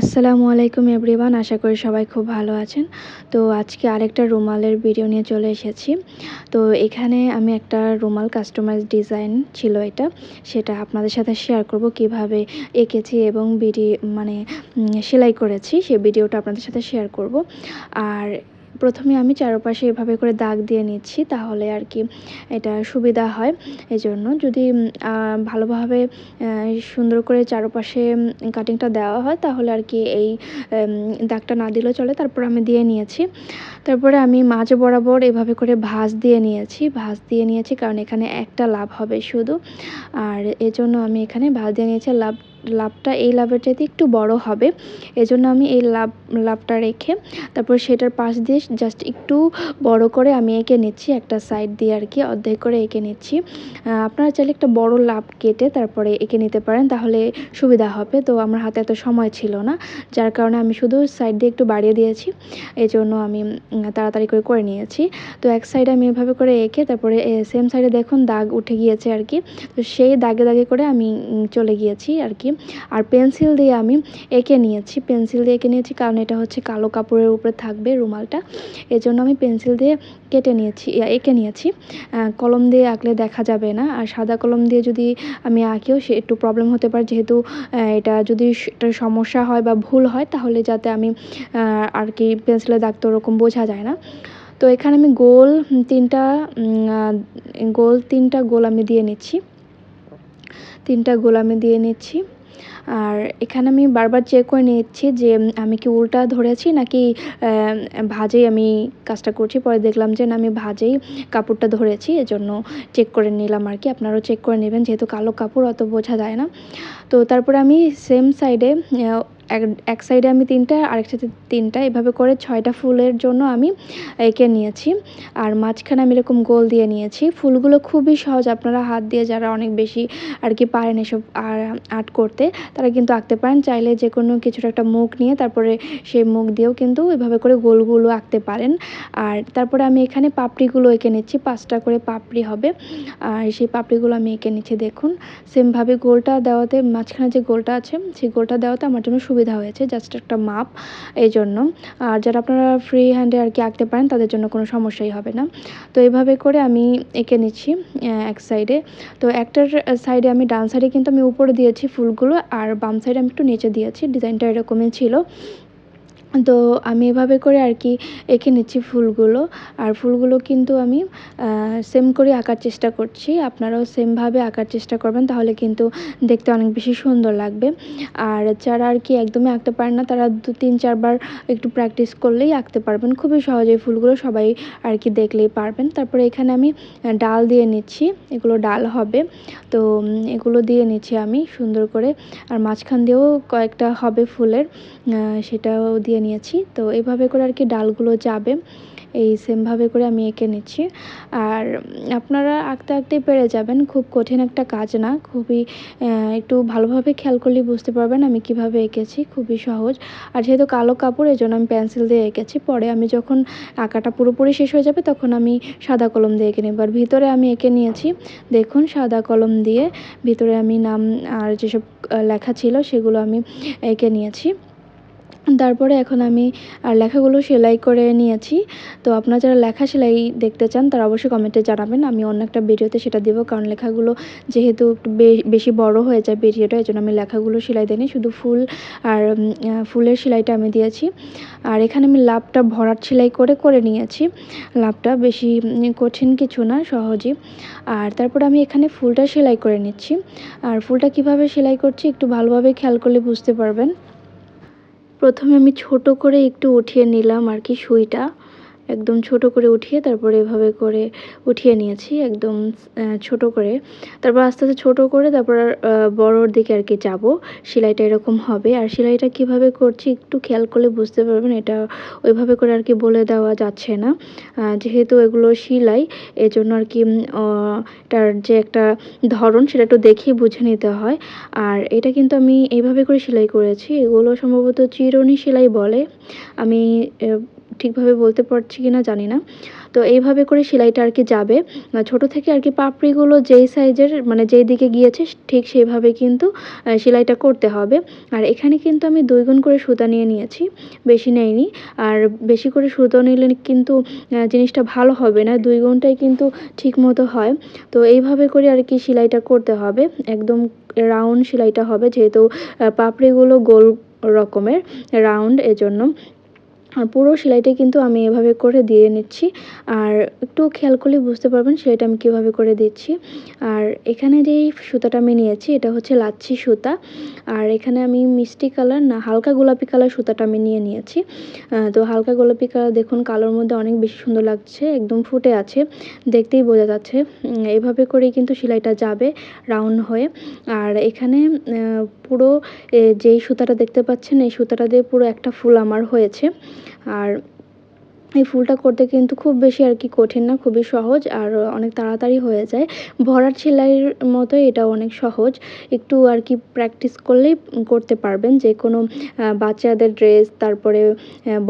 আসসালামু আলাইকুম এভরিওয়ান, আশা করি সবাই খুব ভালো আছেন। তো আজকে আরেকটা রুমালের ভিডিও নিয়ে চলে এসেছি। তো এখানে আমি একটা রুমাল কাস্টমাইজ ডিজাইন ছিল এটা। সেটা আপনাদের সাথে শেয়ার করব কীভাবে এঁকেছি এবং বিডি মানে সেলাই করেছি। সে ভিডিওটা আপনাদের সাথে শেয়ার করব। আর প্রথমে আমি চারপাশে এভাবে করে দাগ দিয়ে নিচ্ছি তাহলে আর কি এটা সুবিধা হয়। এজন্য যদি ভালোভাবে সুন্দর করে চারপাশে কাটিংটা দেওয়া হয় তাহলে আর কি এই দাগটা না দিলেও চলে। তারপর আমি দিয়ে নিয়েছি। তারপরে আমি মাঝ বরাবর এভাবে করে ভাঁজ দিয়ে নিয়েছি, ভাঁজ দিয়ে নিয়েছি কারণ এখানে একটা লাভ হবে শুধু। আর এজন্য আমি এখানে ভাঁজ দিয়ে নিয়েছি। লাভ লাভটা, এই লাভের চাইতে একটু বড় হবে। এজন্য আমি এই লাভ, লাভটা রেখে তারপর সেটার পাশ দিয়ে জাস্ট একটু বড় করে আমি এঁকে নিচ্ছি, একটা সাইড দিয়ে আর কি অর্ধেক করে এঁকে নিচ্ছি। আপনারা চাইলে একটা বড় লাভ কেটে তারপরে এঁকে নিতে পারেন, তাহলে সুবিধা হবে। তো আমার হাতে এত সময় ছিল না, যার কারণে আমি শুধু সাইড দিয়ে একটু বাড়িয়ে দিয়েছি। এই জন্য আমি তাড়াতাড়ি করে করে নিয়েছি। তো এক সাইডে আমি এভাবে করে এঁকে তারপরে সেম সাইডে দেখুন দাগ উঠে গিয়েছে আর কি। তো সেই দাগে দাগে করে আমি চলে গিয়েছি আর কি। আর পেন্সিল দিয়ে আমি এঁকে নিয়েছি। পেন্সিল দিয়ে এঁকে নিয়েছি কারণ এটা হচ্ছে কালো কাপড়ের উপরে থাকবে রুমালটা। এজন্য আমি পেন্সিল দিয়ে কেটে নিয়েছি এঁকে নিয়েছি। কলম দিয়ে আঁকলে দেখা যাবে না। আর সাদা কলম দিয়ে যদি আমি আঁকিও সে একটু প্রবলেম হতে পারে। যেহেতু এটা যদি এটা সমস্যা হয় বা ভুল হয় তাহলে যাতে আমি আর কি পেন্সিলে দাগ তো ওরকম বোঝা যায় না। তো এখানে আমি গোল তিনটা গোল তিনটা গোল আমি দিয়ে নিচ্ছি। তিনটা গোল আমি দিয়ে নিচ্ছি। আর এখানে আমি বারবার চেক করে নিচ্ছি যে আমি কি উল্টা ধরেছি নাকি ভাজেই আমি কাজটা করছি। পরে দেখলাম যে, না, আমি ভাজেই কাপড়টা ধরেছি, এজন্য চেক করে নিলাম আর কি। আপনারাও চেক করে নেবেন, যেহেতু কালো কাপড়, অত বোঝা যায় না। তো তারপরে আমি সেম সাইডে এক সাইডে আমি তিনটা, আরেক সাইডে তিনটা। এভাবে করে ছয়টা ফুলের জন্য আমি এঁকে নিয়েছি। আর মাঝখানে আমি এরকম গোল দিয়ে নিয়েছি। ফুলগুলো খুবই সহজ। আপনারা হাত দিয়ে যারা অনেক বেশি আর কি পারেন এসব আর, আর্ট করতে, তারা কিন্তু আঁকতে পারেন। চাইলে যে কোনো কিছুর একটা মুখ নিয়ে তারপরে সেই মুখ দিয়েও কিন্তু এভাবে করে গোলগুলো আঁকতে পারেন। আর তারপরে আমি এখানে পাপড়িগুলো এঁকে নিচ্ছি। পাঁচটা করে পাপড়ি হবে। আর সেই পাপড়িগুলো আমি এঁকে নিচ্ছি, দেখুন। সেমভাবে গোলটা দেওয়াতে, মাঝখানে যে গোলটা আছে, সেই গোলটা দেওয়াতে আমার জন্য সুবিধা হয়েছে জাস্ট একটা মাপ এই জন্য আর যারা আপনারা ফ্রি হ্যান্ডে আর কি আঁকতে পারেন, তাদের জন্য কোনো সমস্যাই হবে না। তো এইভাবে করে আমি এঁকে নিচ্ছি এক সাইডে তো একটার সাইডে আমি ডান সাইডে কিন্তু আমি উপরে দিয়েছি ফুলগুলো, আর বাম সাইডে আমি একটু নিচে দিয়েছি। ডিজাইনটা এরকমই ছিল। তো আমি এভাবে করে আর কি এঁকে নিচ্ছি ফুলগুলো। আর ফুলগুলো কিন্তু আমি সেম করে আঁকার চেষ্টা করছি। আপনারাও সেমভাবে আঁকার চেষ্টা করবেন, তাহলে কিন্তু দেখতে অনেক বেশি সুন্দর লাগবে। আর যারা আর কি একদমই আঁকতে পারেন না, তারা দু, তিন, চারবার একটু প্র্যাকটিস করলেই আঁকতে পারবেন। খুবই সহজে ফুলগুলো সবাই আর কি দেখলেই পারবেন। তারপরে এখানে আমি ডাল দিয়ে নিচ্ছি। এগুলো ডাল হবে। তো এগুলো দিয়ে নিচ্ছি আমি সুন্দর করে। আর মাঝখান দিয়েও কয়েকটা হবে ফুলের সেটাও দিয়ে নিয়েছি। তো এইভাবে করে আর কি ডালগুলো যাবে। এই সেমভাবে করে আমি এঁকে নিচ্ছি। আর আপনারা আঁকতে আঁকতেই পেরে যাবেন। খুব কঠিন একটা কাজ না। খুবই একটু ভালোভাবে খেয়াল করলেই বুঝতে পারবেন আমি কীভাবে এঁকেছি। খুবই সহজ। আর যেহেতু কালো কাপড়, এই জন্য আমি পেন্সিল দিয়ে এঁকেছি। পরে আমি যখন আঁকাটা পুরোপুরি শেষ হয়ে যাবে, তখন আমি সাদা কলম দিয়ে এঁকে নেব। আর ভিতরে আমি এঁকে নিয়েছি, দেখুন সাদা কলম দিয়ে ভিতরে আমি নাম আর যেসব লেখা ছিল, সেগুলো আমি এঁকে নিয়েছি। তারপরে এখন আমি আর লেখাগুলো সেলাই করে নিয়েছি। তো আপনারা যারা লেখা সেলাই দেখতে চান, তারা অবশ্যই কমেন্টে জানাবেন। আমি অন্য একটা ভিডিওতে সেটা দেবো, কারণ লেখাগুলো যেহেতু একটু বেশি বড় হয়ে যায় ভিডিওটা এই জন্য আমি লেখাগুলো সেলাই দিইনি। শুধু ফুল আর ফুলের সেলাইটা আমি দিয়েছি। আর এখানে আমি লাভটা, ভরাট সেলাই করে করে নিয়েছি। লাভটা বেশি কঠিন কিছু না, সহজই। আর তারপর আমি এখানে ফুলটা সেলাই করে নিচ্ছি। আর ফুলটা কীভাবে সেলাই করছি, একটু ভালোভাবে খেয়াল করলে বুঝতে পারবেন। প্রথমে আমি ছোট করে একটু উঠিয়ে নিলাম আর কি সুইটা। একদম ছোট করে উঠিয়ে তারপরে এভাবে করে উঠিয়ে নিয়েছি, একদম ছোট করে। তারপর আস্তে আস্তে ছোটো করে তারপর বড়োর দিকে আর কি যাব। সেলাইটা এরকম হবে। আর সেলাইটা কীভাবে করছি একটু খেয়াল করলে বুঝতে পারবেন, এটা ওইভাবে করে আর কি বলে দেওয়া যাচ্ছে না। যেহেতু এগুলো সেলাই, এজন্য আর কি এটার যে একটা ধরন সেটা একটু দেখে বুঝে নিতে হয়। আর এটা কিন্তু আমি এইভাবে করে সেলাই করেছি। এগুলো সম্ভবত চিরুনি সেলাই বলে। আমি ঠিকভাবে বলতে পারছি কি না জানি না। তো এইভাবে করে সেলাইটা আর কি যাবে। ছোট থেকে আর কি পাপড়িগুলো যেই সাইজের মানে যেই দিকে গিয়েছে, ঠিক সেইভাবে কিন্তু সেলাইটা করতে হবে। আর এখানে কিন্তু আমি দুই গুণ করে সুতা নিয়ে নিয়েছি, বেশি নেয়নি আর বেশি করে সুতো নিলে কিন্তু জিনিসটা ভালো হবে না, দুই গুণটাই কিন্তু ঠিক মতো হয়। তো এইভাবে করে আর কি সেলাইটা করতে হবে। একদম রাউন্ড সেলাইটা হবে, যেহেতু পাপড়িগুলো গোল রকমের, রাউন্ড এজন্য। পুরো সেলাইটাই কিন্তু আমি এভাবে করে দিয়ে নিচ্ছি। আর একটু খেয়াল করলে বুঝতে পারবেন সেলাইটা আমি কীভাবে করে দিচ্ছি। আর এখানে যেই সুতাটা আমি নিয়েছি, এটা হচ্ছে লাচ্ছি সুতা। আর এখানে আমি মিষ্টি কালার না, হালকা গোলাপি কালার সুতাটা আমি নিয়ে নিয়েছি। তো হালকা গোলাপি কালার দেখুন, কালোর মধ্যে অনেক বেশি সুন্দর লাগছে, একদম ফুটে আছে, দেখতেই বোঝা যাচ্ছে। এভাবে করেই কিন্তু সেলাইটা যাবে, রাউন্ড হয়ে। আর এখানে পুরো যেই সুতাটা দেখতে পাচ্ছেন এই সুতাটা দিয়ে পুরো একটা ফুল আমার হয়েছে। আর এই ফুলটা করতে কিন্তু খুব বেশি আর কি কঠিন না, খুবই সহজ আর অনেক তাড়াতাড়ি হয়ে যায়। ভরাট সেলাইয়ের মতোই এটা অনেক সহজ। একটু আর কি প্র্যাকটিস করলেই করতে পারবেন। যে কোনো বাচ্চাদের ড্রেস তারপরে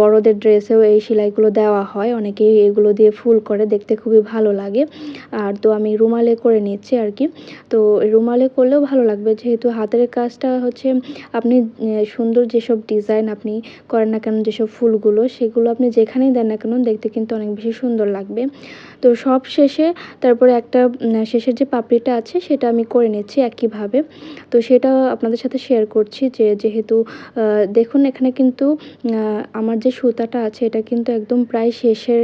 বড়দের ড্রেসেও এই সেলাইগুলো দেওয়া হয়। অনেকেই এগুলো দিয়ে ফুল করে, দেখতে খুবই ভালো লাগে। আর তো আমি রুমালে করে নিচ্ছি আর কি। তো রুমালে করলেও ভালো লাগবে। যেহেতু হাতের কাজটা হচ্ছে আপনি সুন্দর যেসব ডিজাইন আপনি করেন না কেন, যেসব ফুলগুলো, সেগুলো আপনি যেখানেই দেন না কেন দেখতে কিন্তু অনেক বেশি সুন্দর লাগবে। তো সব শেষে তারপরে একটা শেষের যে পাপড়িটা আছে সেটা আমি করে নিচ্ছি একইভাবে। তো সেটা আপনাদের সাথে শেয়ার করছি যে যেহেতু দেখুন এখানে কিন্তু আমার যে সুতাটা আছে এটা কিন্তু একদম প্রায় শেষের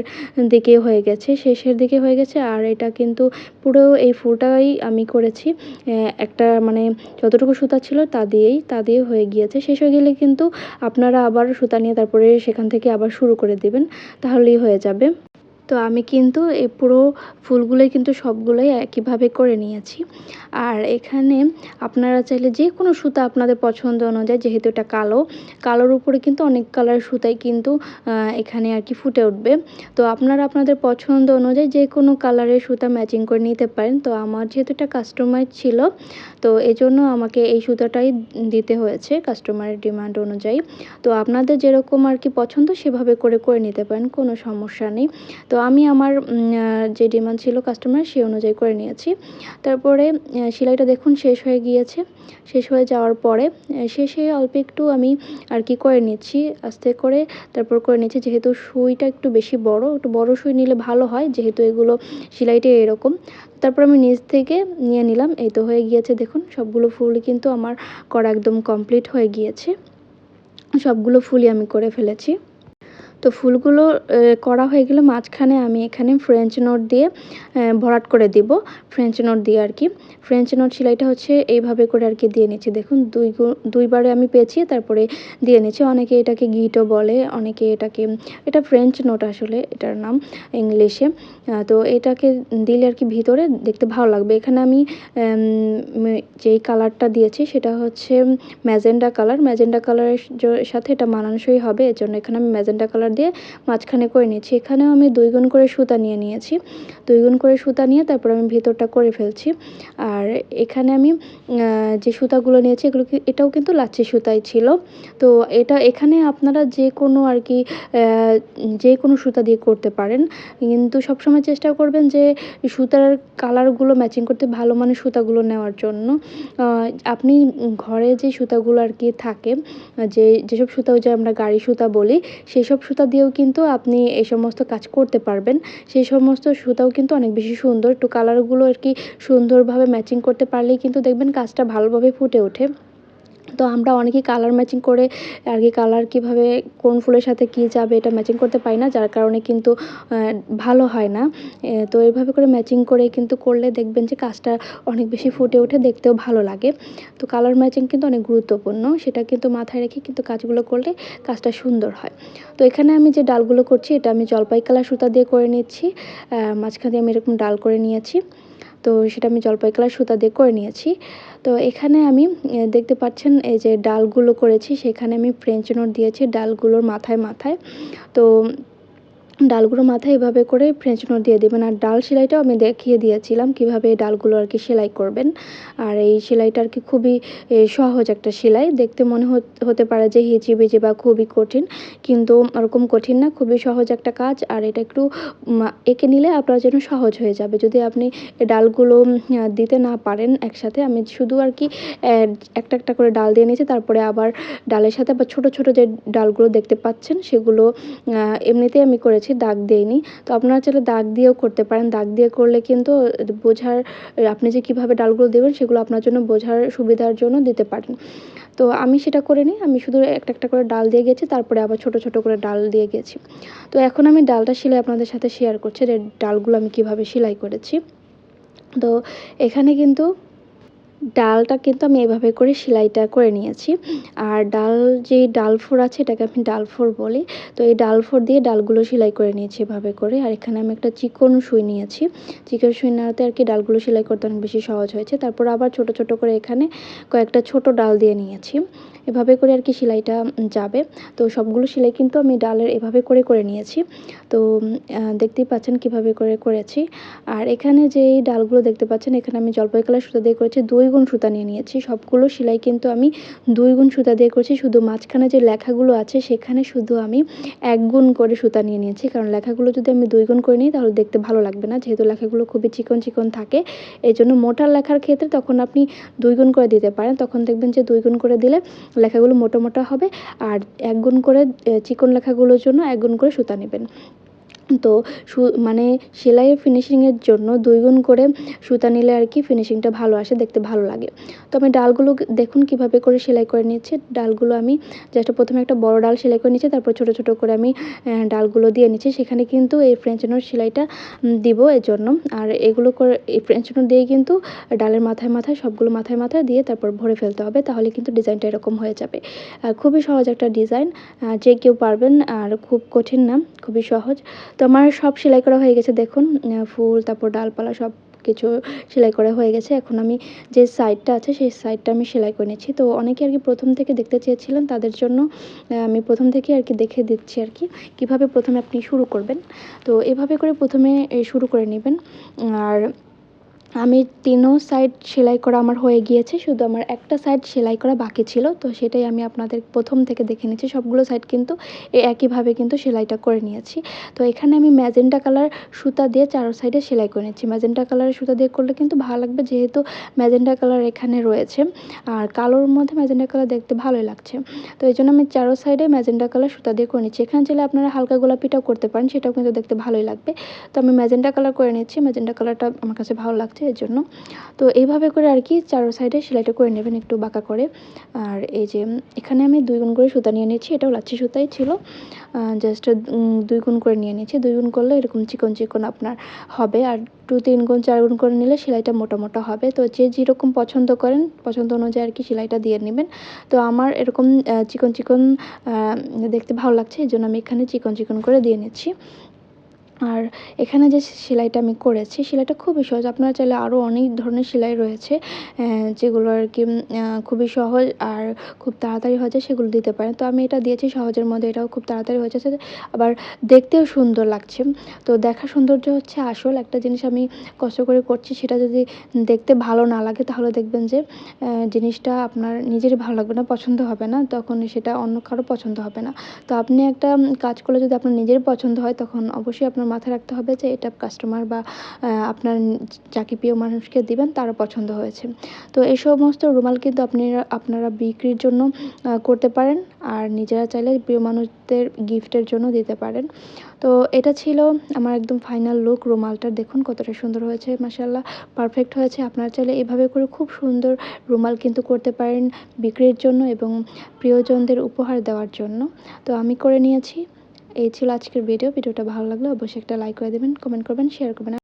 দিকে হয়ে গেছে। শেষের দিকে হয়ে গেছে আর এটা কিন্তু পুরো এই ফুলটাই আমি করেছি। একটা মানে যতটুকু সুতা ছিল তা দিয়েই, তা দিয়ে হয়ে গিয়েছে। শেষ হয়ে গেলে কিন্তু আপনারা আবার সুতা নিয়ে তারপরে সেখান থেকে আবার শুরু করে দেবেন। তাহলেই হয়ে যাবে। তো আমি কিন্তু এই পুরো ফুলগুলোই কিন্তু সবগুলোই একইভাবে করে নিয়েছি। আর এখানে আপনারা চাইলে যে কোনো সুতা আপনাদের পছন্দ অনুযায়ী, যেহেতু এটা কালো, কালোর উপরে কিন্তু অনেক কালার সুতাই কিন্তু এখানে আর কি ফুটে উঠবে। তো আপনারা আপনাদের পছন্দ অনুযায়ী যে কোনো কালারের সুতা ম্যাচিং করে নিতে পারেন। তো আমার যেহেতু এটা কাস্টমাইজ ছিল, তো এজন্য আমাকে এই সুতাটাই দিতে হয়েছে কাস্টমারের ডিমান্ড অনুযায়ী। তো আপনাদের যেরকম আর কি পছন্দ, সেভাবে করে করে নিতে পারেন, কোনো সমস্যা নেই। তো আমি আমার যে ডিমান্ড ছিল কাস্টমার সেই অনুযায়ী করে নিয়েছি। তারপরে সেলাইটা দেখুন শেষ হয়ে গিয়েছে। শেষ হয়ে যাওয়ার পরে শেষে অল্প একটু আমি আর কি করে নিচ্ছি, আস্তে করে তারপর করে নিচ্ছি। যেহেতু সুইটা একটু বেশি বড়, একটু বড় সুই নিলে ভালো হয়, যেহেতু এগুলো সেলাইটা এরকম। তারপর আমি নিচ থেকে নিয়ে নিলাম, এই তো হয়ে গিয়েছে। দেখুন, সবগুলো ফুল কিন্তু আমার করা একদম কমপ্লিট হয়ে গিয়েছে। সবগুলো ফুলই আমি করে ফেলেছি। তো ফুলগুলো করা হয়ে গেলে মাঝখানে আমি এখানে ফ্রেঞ্চ নোট দিয়ে ভরাট করে দিব। ফ্রেঞ্চ নোট দিয়ে আর কি। ফ্রেঞ্চ নোট সেলাইটা হচ্ছে এইভাবে করে আর কি দিয়ে নিচ্ছি। দেখুন, দুই দুইবারে আমি পেঁচিয়ে তারপরে দিয়ে নিচ্ছি। অনেকে এটাকে গিটও বলে, অনেকে এটাকে, এটা ফ্রেঞ্চ নোট আসলে, এটার নাম ইংলিশে। তো এটাকে দিলে আর কি ভিতরে দেখতে ভালো লাগবে। এখানে আমি যেই কালারটা দিয়েছি, সেটা হচ্ছে ম্যাজেন্ডা কালার। ম্যাজেন্ডা কালারের সাথে এটা মানানসই হবে এর জন্য এখানে আমি ম্যাজেন্ডা কালার দিয়ে মাঝখানে করে নিয়েছি। এখানেও আমি দুই গুণ করে সুতা নিয়ে নিয়েছি। দুই গুণ করে সুতা নিয়ে তারপর আমি ভিতরটা করে ফেলছি। আর এখানে আমি যে সুতাগুলো নিয়েছি, এগুলো এটাও কিন্তু লাচ্ছি সুতাই ছিল। তো এটা এখানে আপনারা যে কোনো আর কি যে কোনো সুতা দিয়ে করতে পারেন। কিন্তু সবসময় চেষ্টা করবেন যে সুতার কালারগুলো ম্যাচিং করতে ভালো মানের সুতাগুলো নেওয়ার জন্য। আপনি ঘরে যে সুতাগুলো আর কি থাকে, যে, যেসব সুতা যে আমরা গাড়ি সুতা বলি সেই সব সুতা দিয়েও কিন্তু আপনি এই সমস্ত কাজ করতে পারবেন। সেই সমস্ত সুতাও কিন্তু অনেক বেশি সুন্দর। একটু কালারগুলো আর কি সুন্দরভাবে ম্যাচিং করতে পারলেই কিন্তু দেখবেন কাজটা ভালোভাবে ফুটে ওঠে। তো আমরা অনেকেই কালার ম্যাচিং করে, আর কি কালার কীভাবে, কোন ফুলের সাথে কী যাবে এটা ম্যাচিং করতে পারি না, যার কারণে কিন্তু ভালো হয় না। তো এইভাবে করে ম্যাচিং করে কিন্তু করলে দেখবেন যে কাজটা অনেক বেশি ফুটে ওঠে, দেখতেও ভালো লাগে। তো কালার ম্যাচিং কিন্তু অনেক গুরুত্বপূর্ণ, সেটা কিন্তু মাথায় রেখে কিন্তু কাজগুলো করলে কাজটা সুন্দর হয়। তো এখানে আমি যে ডালগুলো করছি, এটা আমি জলপাই কালার সুতা দিয়ে করে নিচ্ছি মাঝখানে আমি এরকম ডাল করে নিয়েছি। তো সেটা আমি জলপাই কালার সুতা দিয়ে করে নিয়েছি। তো এখানে আমি দেখতে পাচ্ছেন এই যে ডালগুলো করেছি, সেখানে আমি ফ্রেঞ্চ নোট দিয়েছি, ডালগুলোর মাথায় মাথায়। তো ডালগুলো মাথায় এভাবে করে ফ্রেঞ্চ নোট দিয়ে দেবেন। আর ডাল সেলাইটাও আমি দেখিয়ে দিয়েছিলাম কীভাবে ডালগুলো আর কি সেলাই করবেন। আর এই সেলাইটা আর কি খুবই সহজ একটা সেলাই। দেখতে মনে হত- পারে যে হিচিবিচি বা খুবই কঠিন, কিন্তু ওরকম কঠিন না, খুবই সহজ একটা কাজ। আর এটা একটু এঁকে নিলে আপনার জন্য সহজ হয়ে যাবে। যদি আপনি ডালগুলো দিতে না পারেন একসাথে, আমি শুধু আর কি একটা একটা করে ডাল দিয়ে নিয়েছি। তারপরে আবার ডালের সাথে আবার ছোট ছোট যে ডালগুলো দেখতে পাচ্ছেন, সেগুলো এমনিতেই আমি করেছি। দাগ দিইনি তো আপনারা চাইলে দাগ দিয়েও করতে পারেন। দাগ দিয়ে করলে কিন্তু বোঝার, আপনি যে কীভাবে ডালগুলো দেবেন সেগুলো আপনার জন্য বোঝার সুবিধার জন্য দিতে পারেন। তো আমি সেটা করিনি আমি শুধু একটা একটা করে ডাল দিয়ে গেছি, তারপরে আবার ছোট ছোট করে ডাল দিয়ে গেছি। তো এখন আমি ডালটা সেলাই আপনাদের সাথে শেয়ার করছি যে ডালগুলো আমি কীভাবে সেলাই করেছি। তো এখানে কিন্তু ডালটা কিন্তু আমি এভাবে করে সেলাইটা করে নিয়েছি। আর ডাল যে ডাল ফোর আছে, এটাকে আমি ডাল ফোর বলি। তো এই ডাল ফোর দিয়ে ডালগুলো সেলাই করে নিয়েছি এভাবে করে। আর এখানে আমি একটা চিকন সুই নিয়েছি। চিকন সুই নেওয়াতে আর কি ডালগুলো সেলাই করতে অনেক বেশি সহজ হয়েছে। তারপর আবার ছোট ছোট করে এখানে কয়েকটা ছোট ডাল দিয়ে নিয়েছি। এভাবে করে আর কি সেলাইটা যাবে। তো সবগুলো সেলাই কিন্তু আমি ডালের এভাবে করে করে নিয়েছি। তো দেখতেই পাচ্ছেন কীভাবে করে করেছি। আর এখানে যে ডালগুলো দেখতে পাচ্ছেন, এখানে আমি জলপাই কালার সুতা দিয়ে করেছি, দুই গুণ সুতা নিয়ে নিয়েছি। সবগুলো সেলাই কিন্তু আমি দুই গুণ সুতা দিয়ে করেছি, শুধু মাঝখানে যে লেখাগুলো আছে, সেখানে শুধু আমি এক গুণ করে সুতা নিয়ে নিয়েছি। কারণ লেখাগুলো যদি আমি দুই গুণ করে নিই, তাহলে দেখতে ভালো লাগবে না। যেহেতু লেখাগুলো খুবই চিকন চিকন থাকে এই জন্য মোটা লেখার ক্ষেত্রে তখন আপনি দুই গুণ করে দিতে পারেন। তখন দেখবেন যে দুই গুণ করে দিলে লেখাগুলো মোটা মোটা হবে আর এক গুণ করে চিকন লেখাগুলোর জন্য এক গুণ করে সুতা নেবেন। তো সু মানে সেলাইয়ের ফিনিশিংয়ের জন্য দুই গুণ করে সুতা নিলে আর কি ফিনিশিংটা ভালো আসে, দেখতে ভালো লাগে। তো আমি ডালগুলো দেখুন কীভাবে করে সেলাই করে নিচ্ছি ডালগুলো আমি জাস্ট প্রথমে একটা বড় ডাল সেলাই করে নিচ্ছি তারপর ছোট ছোট করে আমি ডালগুলো দিয়ে নিচ্ছি। সেখানে কিন্তু এই ফ্রেঞ্চ নোট সেলাইটা দিব এর জন্য আর এগুলো করে, এই ফ্রেঞ্চ নোট দিয়ে কিন্তু ডালের মাথায় মাথায়, সবগুলো মাথায় মাথায় দিয়ে তারপর ভরে ফেলতে হবে, তাহলে কিন্তু ডিজাইনটা এরকম হয়ে যাবে। খুবই সহজ একটা ডিজাইন। যে কেউ পারবেন, আর খুব কঠিন না, খুবই সহজ। তো আমার সব সেলাই করা হয়ে গেছে, দেখুন ফুল, তারপর ডালপালা সব কিছু সেলাই করা হয়ে গেছে। এখন আমি যে সাইডটা আছে, সেই সাইডটা আমি সেলাই করে নিচ্ছি। তো অনেকে আর কি প্রথম থেকে দেখতে চেয়েছিলেন, তাদের জন্য আমি প্রথম থেকে আর কি দেখে দিচ্ছি আর কি, কীভাবে প্রথমে আপনি শুরু করবেন। তো এভাবে করে প্রথমে শুরু করে নেবেন। আর আমি তিনও সাইড সেলাই করা আমার হয়ে গিয়েছে, শুধু আমার একটা সাইড সেলাই করা বাকি ছিল, তো সেটাই আমি আপনাদের প্রথম থেকে দেখে নিচ্ছি। সবগুলো সাইড কিন্তু একইভাবে কিন্তু সেলাইটা করে নিয়েছি। তো এখানে আমি ম্যাজেন্টা কালার সুতা দিয়ে চারো সাইডে সেলাই করে নিচ্ছি। ম্যাজেন্টা কালারের সুতা দিয়ে করলে কিন্তু ভালো লাগবে, যেহেতু ম্যাজেন্টা কালার এখানে রয়েছে। আর কালোর মধ্যে ম্যাজেন্টা কালার দেখতে ভালোই লাগছে। তো এই জন্য আমি চারো সাইডে ম্যাজেন্টা কালার সুতা দিয়ে করে নিচ্ছি। এখানে চাইলে আপনারা হালকা গোলাপিটাও করতে পারেন, সেটাও কিন্তু দেখতে ভালোই লাগবে। তো আমি ম্যাজেন্টা কালার করে নিচ্ছি। ম্যাজেন্টা কালারটা আমার কাছে ভালো লাগছে এর জন্য। তো এইভাবে করে আর কি চারো সাইডে সেলাইটা করে নেবেন একটু বাঁকা করে। আর এই যে এখানে আমি দুই গুণ করে সুতা নিয়ে নিয়েছি, এটাও লাচ্ছি সুতাই ছিল। জাস্ট দুই গুণ করে নিয়ে নিয়েছি। দুই গুণ করলে এরকম চিকন চিকন আপনার হবে। আর টু তিন গুণ, চার গুণ করে নিলে সেলাইটা মোটা মোটা হবে। তো যে যেরকম পছন্দ করেন, পছন্দ অনুযায়ী আর কি সেলাইটা দিয়ে নেবেন। তো আমার এরকম চিকন চিকন দেখতে ভালো লাগছে। এই জন্য আমি এখানে চিকন চিকন করে দিয়ে নিচ্ছি। আর এখানে যে সেলাইটা আমি করেছি, সেলাইটা খুবই সহজ। আপনারা চাইলে আরও অনেক ধরনের সেলাই রয়েছে যেগুলো আর কি খুবই সহজ আর খুব তাড়াতাড়ি হয়ে যায় সেগুলো দিতে পারেন। তো আমি এটা দিয়েছি সহজের মধ্যে, এটাও খুব তাড়াতাড়ি হয়ে যাচ্ছে। আবার দেখতেও সুন্দর লাগছে। তো দেখা সৌন্দর্য হচ্ছে আসল। একটা জিনিস আমি কষ্ট করে করছি, সেটা যদি দেখতে ভালো না লাগে, তাহলে দেখবেন যে জিনিসটা আপনার নিজেরই ভালো লাগবে না, পছন্দ হবে না, তখন সেটা অন্য কারও পছন্দ হবে না। তো আপনি একটা কাজ করলে যদি আপনার নিজের পছন্দ হয়, তখন অবশ্যই আপনার মাথায় রাখতে হবে যে এটা কাস্টমার বা আপনার যাকে প্রিয় মানুষকে দিবেন, তারও পছন্দ হয়েছে। তো এই সমস্ত রুমাল কিন্তু আপনি আপনারা বিক্রির জন্য করতে পারেন আর নিজেরা চাইলে প্রিয় মানুষদের গিফটের জন্য দিতে পারেন। তো এটা ছিল আমার একদম ফাইনাল লুক রুমালটা। দেখুন কতটা সুন্দর হয়েছে মাসাল্লাহ পারফেক্ট হয়েছে। আপনারা চাইলে এভাবে করে খুব সুন্দর রুমাল কিন্তু করতে পারেন বিক্রির জন্য এবং প্রিয়জনদের উপহার দেওয়ার জন্য। তো আমি করে নিয়েছি। এই ছিল আজকের ভিডিও। ভিডিওটা ভালো লাগলে অবশ্যই একটা লাইক করে দেবেন কমেন্ট করবেন শেয়ার করবেন।